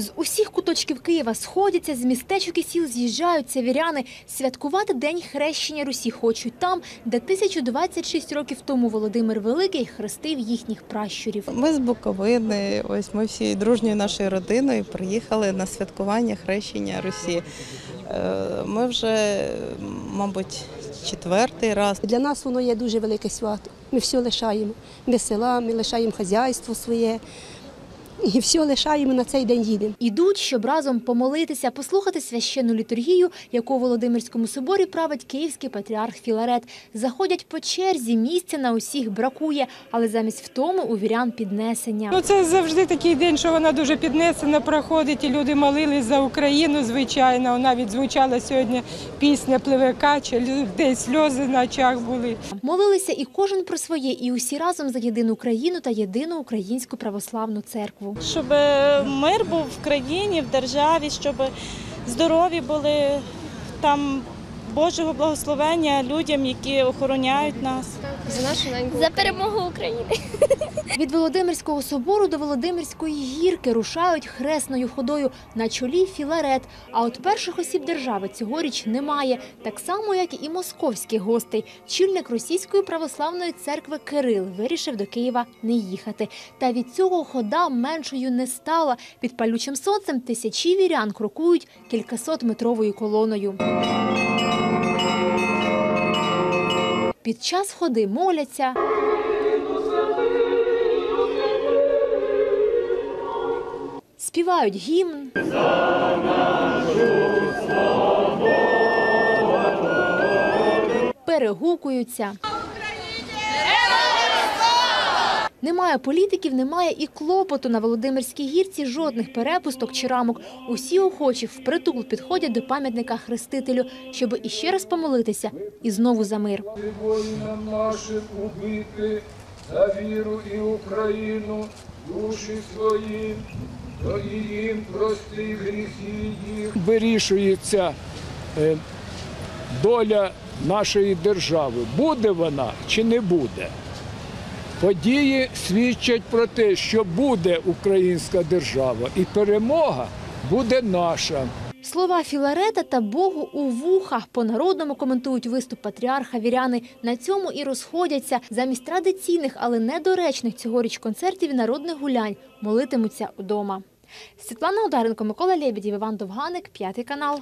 З усіх куточків Києва сходяться, з містечок і сіл з'їжджаються віряни. Святкувати День хрещення Русі хочуть там, де 1026 років тому Володимир Великий хрестив їхніх пращурів. Ми з Буковини, ось ми всі дружньою нашою родиною приїхали на святкування хрещення Русі. Е, Ми вже, мабуть, четвертий раз. Для нас воно є дуже велике свято. Ми все лишаємо. Ми села, ми лишаємо хазяйство своє. І все лишаємо на цей день їдемо. Ідуть, щоб разом помолитися, послухати священну літургію, яку у Володимирському соборі править київський патріарх Філарет. Заходять по черзі, місця на усіх бракує, але замість втоми у вірян піднесення. Ну, це завжди такий день, що вона дуже піднесена проходить, і люди молились за Україну, звичайно. Навіть звучала сьогодні пісня Пливе кача, людей сльози на очах були. Молилися і кожен про своє, і усі разом за єдину країну та єдину українську православну церкву. Щоб е, мир був в країні, в державі, щоб здорові були там Божого благословення людям, які охороняють нас. За перемогу України. Від Володимирського собору до Володимирської гірки рушають хресною ходою на чолі Філарет. А от перших осіб держави цьогоріч немає, так само як і московських гостей. Чільник російської православної церкви Кирил вирішив до Києва не їхати. Та від цього хода меншою не стала. Під палючим сонцем тисячі вірян крокують кількасотметровою колоною. Під час ходи моляться. Співають гімн. Перегукуються. Немає політиків, немає і клопоту на Володимирській гірці жодних перепусток чи рамок. Усі охочі впритул підходять до пам'ятника хрестителю, щоб іще раз помолитися і знову за мир. воїнам нашим убити за віру і Україну, душі свої, то і їм прости гріхи їх. Вирішується е, доля нашої держави. Буде вона чи не буде? Події свідчать про те, що буде українська держава, і перемога буде наша. Слова Філарета та Богу у вухах по-народному коментують виступ патріарха віряни. На цьому і розходяться. Замість традиційних, але недоречних цьогоріч концертів і народних гулянь молитимуться вдома. Світлана Ударенко, Микола Лебедів, Іван Довганик, п'ятий канал.